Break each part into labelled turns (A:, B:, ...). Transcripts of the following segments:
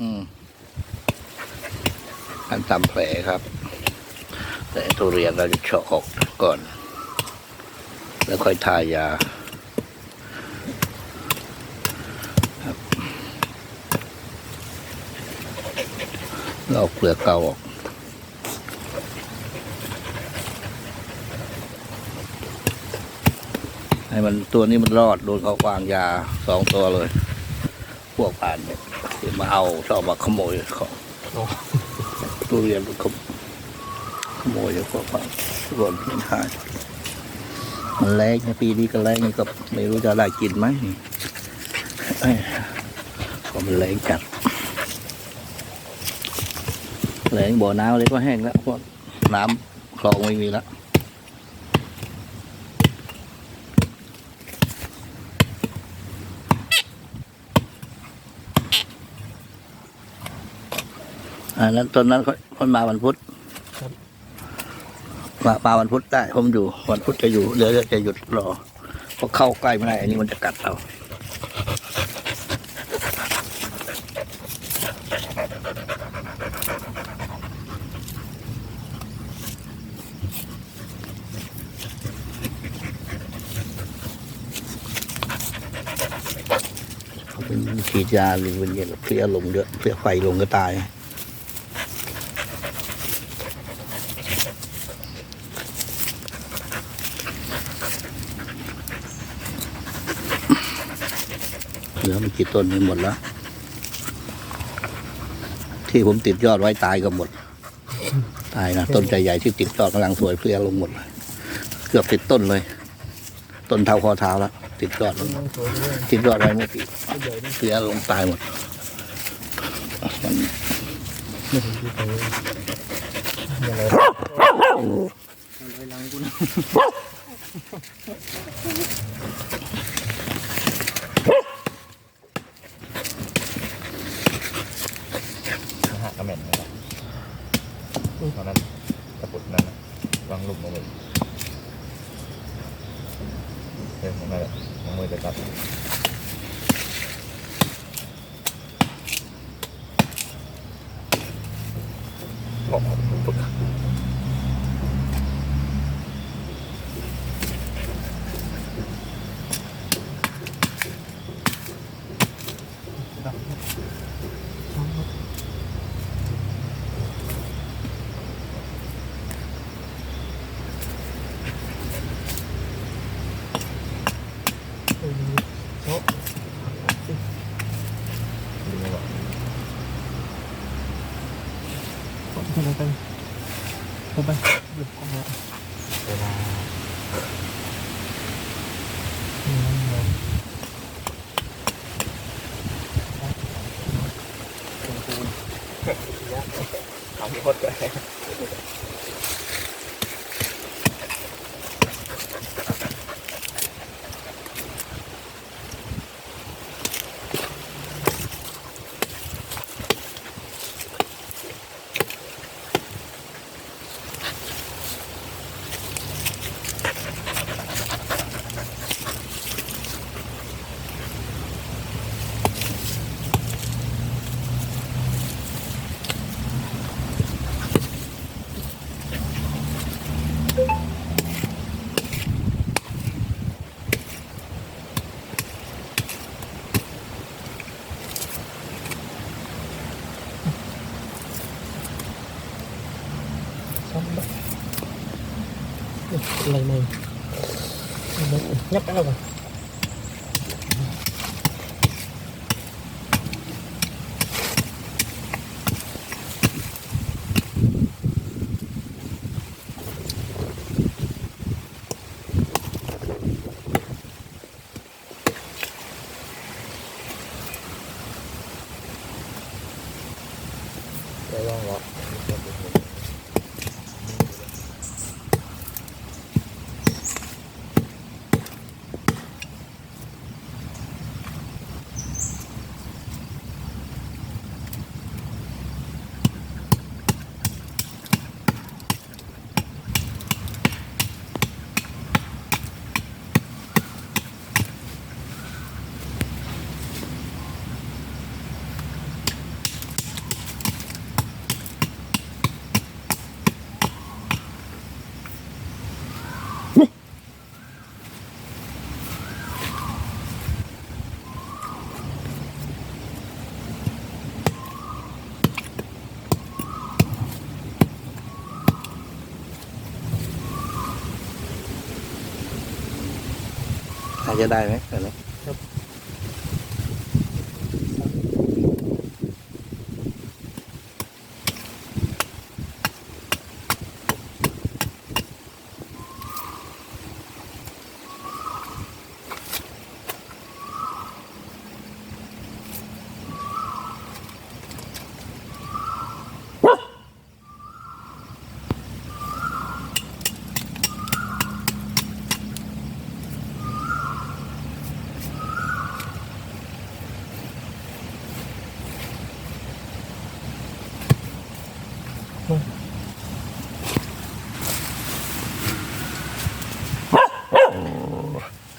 A: อืมอันตำแผลครับ แต่ทุเรียนเราจะเฉาะออกก่อน แล้วค่อยทายาครับแล้วเอาเปลือกเก่าออกให้มันตัวนี้มันรอดโดนเขาวางยาสองตัวเลย พวกผ่านเนี่ยที่มาเอาชอบมาขโมยของตู้เรียนมันขโมขโมยจากพวกผ่านทุกคนมันหายมันแรงในปีนี้ก็แรงนี่ก็ไม่รู้จะได้กินไหมเอ้ยก็มันแรงจัดแรงบ่อน้ำเลยก็แห้งแล้วเพราะน้ำคลองไม่มีแล้ว อันนั้นตอนนั้นเขาคนมาวันพุธมามาวันพุธได้ผมอยู่ วันพุธจะอยู่เดี๋ยวจะหยุดรอเพราะเข้าใกล้ไม่ได้อันนี้มันจะกัดเราเขาเป็นฉีดยาหรือเป็นเย็นเพลียลงเยอะเพลียไฟลงก็ตาย ลือไม่กี่ต้นนี่หมดแล้ว ที่ผมติดยอดไว้ตายก็หมด ตายนะต้นใจใหญ่ที่ติดยอดกำลังสวยเพลียลงหมดเลยเกือบติดต้นเลย ต้นเท้าคอเท้าแล้วติดยอดลงติดยอดไว้เมื่อกี้
B: ไม่ใหญ่นะ
A: เพลียลงตายหมดมัน
B: ไม่เห็นที่ไหนอะไรอะไรลังกูนะหากระ เหม็นนะครับตอนนั้นตะปุดนั้นนะวางลูกมาเลยเฮ้ยมันนั่นแหละมองมือจะกัดบอกปุ๊บดูไม่บอก
C: ทำไมกันผม ไปหยุดก่อนนะ
B: เวลา
C: อืม
B: คุณคูณยากทำโคตรเลย
C: lầy mày. Nhấp cái đâu rồi. Hãy subscribe cho kênh Ghiền Mì Gõ Để không bỏ lỡ những video hấp
A: dẫn จะได้ไหมแบบนี้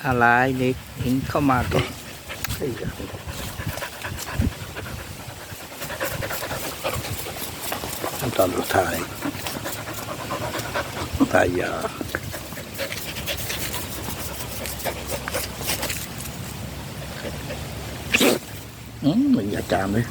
A: อะไรนิกหิงเข้ามาก่อนเฮ้ยขั้นตอนสุดท้ายทายาอืมมันอย่าจามเลย